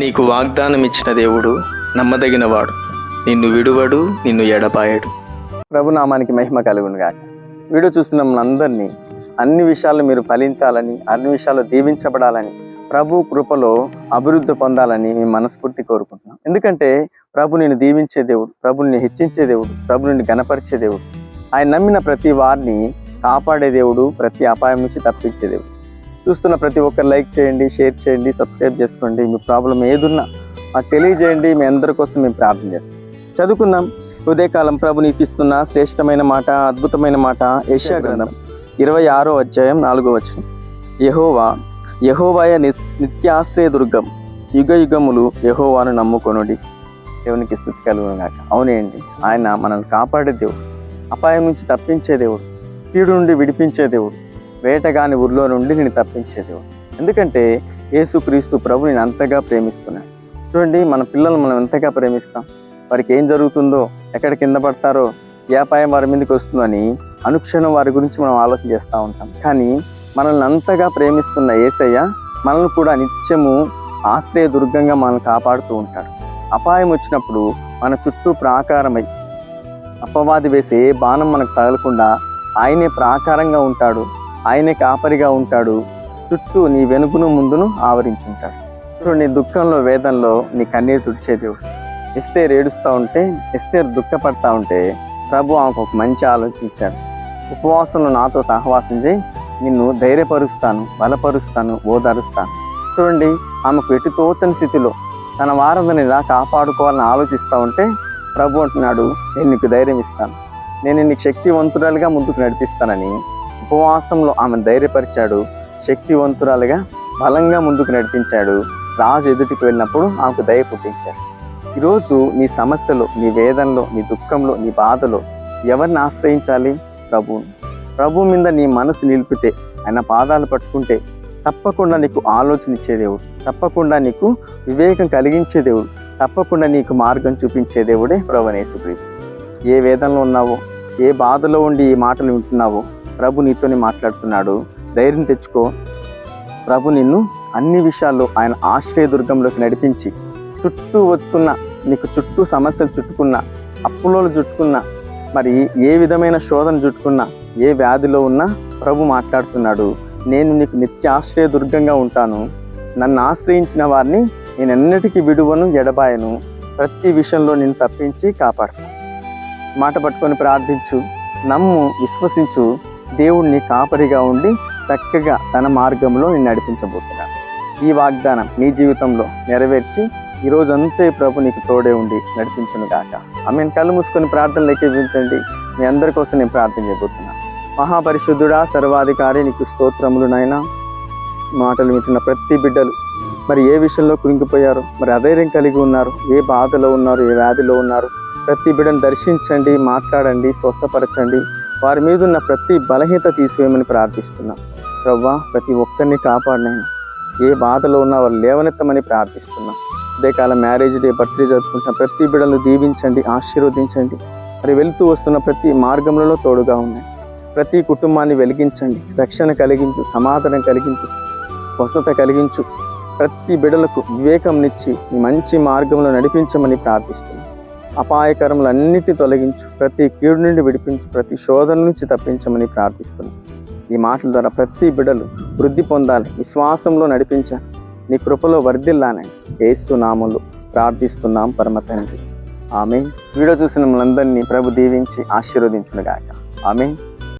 నీకు వాగ్దానం ఇచ్చిన దేవుడు నమ్మదగినవాడు. నిన్ను విడువడు నిన్ను ఎడపాయడు ప్రభునామానికి మహిమ కలుగును గాక వీడియో చూస్తున్న మనందరినీ అన్ని విషయాలు మీరు ఫలించాలని అన్ని విషయాలు దీవించబడాలని ప్రభు కృపలో అభివృద్ధి పొందాలని మేము మనస్ఫూర్తి కోరుకుంటున్నాం. ఎందుకంటే ప్రభు నేను దీవించే దేవుడు ప్రభుని హెచ్చించే దేవుడు ప్రభు నిన్ను గణపరిచే దేవుడు. ఆయన నమ్మిన ప్రతి వారిని కాపాడే దేవుడు ప్రతి అపాయం నుంచి తప్పించే దేవుడు. చూస్తున్న ప్రతి ఒక్కరు లైక్ చేయండి షేర్ చేయండి సబ్స్క్రైబ్ చేసుకోండి. మీ ప్రాబ్లం ఏదున్నా మాకు తెలియజేయండి. మీ అందరి కోసం మేము ప్రార్థన చేస్తాం. చదువుకుందాం. ఉదయకాలం ప్రభు నీకు ఇస్తున్న శ్రేష్టమైన మాట అద్భుతమైన మాట ఏషియా గ్రంథం ఇరవై ఆరో అధ్యాయం నాలుగో వచనం. యహోవా యహోవాయ ని- నిత్యాశ్రయ దుర్గం యుగ యుగములు యహోవాను నమ్ముకొనుడి. దేవునికి స్థుతి కలుగుగాక అవునండి. ఆయన మనల్ని కాపాడే దేవుడు. అపాయం నుంచి తప్పించే దేవుడు. కీడు నుండి విడిపించే దేవుడు. వేటగాని ఊర్లో నుండి నేను తప్పించేది ఎందుకంటే యేసుక్రీస్తు ప్రభు నేను అంతగా ప్రేమిస్తున్నాను చూడండి మన పిల్లలు మనం ఎంతగా ప్రేమిస్తాం? వారికి ఏం జరుగుతుందో ఎక్కడ కింద పడతారో ఏ అపాయం వారి మీదకి వస్తుందని అనుక్షణం వారి గురించి మనం ఆలోచన చేస్తూ ఉంటాం. కానీ మనల్ని అంతగా ప్రేమిస్తున్న ఏసయ్య మనల్ని కూడా నిత్యము ఆశ్రయ దుర్గంగా మనల్ని కాపాడుతూ ఉంటాడు. అపాయం వచ్చినప్పుడు మన చుట్టూ ప్రాకారమై అపవాది వేసే ఏ బాణం మనకు తగలకుండా ఆయనే ప్రాకారంగా ఉంటాడు. ఆయనే కాపరిగా ఉంటాడు. చుట్టూ నీ వెనుకను ముందును ఆవరించుంటాడు. ఇప్పుడు నీ దుఃఖంలో వేదంలో నీ కన్నీరు తుడిచే దేవుడు. ఎస్తేరు ఏడుస్తూ ఉంటే ఎస్తేరు దుఃఖపడతా ఉంటే ప్రభు ఆమెకు ఒక మంచి ఆలోచించాడు. ఉపవాసంలో నాతో సహవాసం చేయి. నిన్ను ధైర్యపరుస్తాను బలపరుస్తాను ఓదారుస్తాను. చూడండి ఆమెకు ఎటు తోచని స్థితిలో తన వారందని ఇలా కాపాడుకోవాలని ఆలోచిస్తూ ఉంటే ప్రభు అంటున్నాడు నేను నీకు ధైర్యం ఇస్తాను. నేను నీకు శక్తివంతురాలుగా ముందుకు నడిపిస్తానని ఉపవాసంలో ఆమెను ధైర్యపరిచాడు. శక్తివంతురాలుగా బలంగా ముందుకు నడిపించాడు. రాజు ఎదుటికి వెళ్ళినప్పుడు ఆమెకు దయ పుట్టించాడు. ఈరోజు నీ సమస్యలో నీ వేదనలో నీ దుఃఖంలో నీ బాధలో ఎవరిని ఆశ్రయించాలి? ప్రభువుని. ప్రభు మీద నీ మనసు నిలిపితే ఆయన పాదాలు పట్టుకుంటే తప్పకుండా నీకు ఆలోచన ఇచ్చే దేవుడు తప్పకుండా నీకు వివేకం కలిగించే దేవుడు తప్పకుండా నీకు మార్గం చూపించే దేవుడే ప్రభనేసుక్రీస్తు ఏ వేదనలో ఉన్నావో ఏ బాధలో ఉండి ఈ మాటలు వింటున్నావో ప్రభు నీతోనే మాట్లాడుతున్నాడు. ధైర్యం తెచ్చుకో. ప్రభు నిన్ను అన్ని విషయాల్లో ఆయన ఆశ్రయ దుర్గంలోకి నడిపించి చుట్టూ వస్తున్న నీకు చుట్టూ సమస్యలు చుట్టుకున్న అప్పులోలు చుట్టుకున్న మరి ఏ విధమైన శోధన చుట్టుకున్నా ఏ వ్యాధిలో ఉన్నా ప్రభు మాట్లాడుతున్నాడు. నేను నీకు నిత్య ఆశ్రయ దుర్గంగా ఉంటాను. నన్ను ఆశ్రయించిన వారిని నేను ఎన్నటికీ విడువను ఎడబాయను. ప్రతి విషయంలో నేను తప్పించి కాపాడతాను. మాట పట్టుకొని ప్రార్థించు. నమ్ము విశ్వసించు. దేవుణ్ణి కాపరిగా ఉండి చక్కగా తన మార్గంలో నేను నడిపించబోతున్నాను ఈ వాగ్దానం మీ జీవితంలో నెరవేర్చి ఈ రోజంతే ప్రభు నీకు తోడే ఉండి నడిపించును గాక. ఆమె కళ్ళు మూసుకొని ప్రార్థనలు ఎక్కించండి. మీ అందరి కోసం నేను ప్రార్థన చేయబోతున్నాను మహాపరిశుద్ధుడా సర్వాధికారి నీకు స్తోత్రములు నాయనా. మాటలు వింటున్న ప్రతి బిడ్డలు మరి ఏ విషయంలో కురింగిపోయారు మరి అధైర్యం కలిగి ఉన్నారు ఏ బాధలో ఉన్నారు ఏ వ్యాధిలో ఉన్నారు ప్రతి బిడ్డను దర్శించండి మాట్లాడండి స్వస్థపరచండి. వారి మీద ఉన్న ప్రతి బలహీత తీసివేయమని ప్రార్థిస్తున్నాం. ప్రవ్వా ప్రతి ఒక్కరిని కాపాడినైనా ఏ బాధలో ఉన్నా వారు లేవనెత్తమని ప్రార్థిస్తున్నాం. అదే కాలం మ్యారేజ్ డే బర్త్డే జరుపుకుంటున్న ప్రతి బిడ్డలను దీవించండి ఆశీర్వదించండి. మరి వెళుతూ వస్తున్న ప్రతి మార్గంలో తోడుగా ఉన్నాయి ప్రతి కుటుంబాన్ని వెలిగించండి. రక్షణ కలిగించు సమాధానం కలిగించు వసత కలిగించు. ప్రతి బిడలకు వివేకంనిచ్చి మంచి మార్గంలో నడిపించమని ప్రార్థిస్తున్నాం. అపాయకరములన్నిటి తొలగించు ప్రతి కీడు నుండి విడిపించు ప్రతి శోధన నుంచి తప్పించమని ప్రార్థిస్తున్నాం. ఈ మాటల ద్వారా ప్రతి బిడలు వృద్ధి పొందాలి విశ్వాసంలో నడిపించాలి నీ కృపలో వర్ధిల్లానని ఏసు నామములు ప్రార్థిస్తున్నాం పరమ తండ్రి. ఆమె వీడియో చూసిన మనందరినీ ప్రభు దీవించి ఆశీర్వదించునుగాక. ఆమె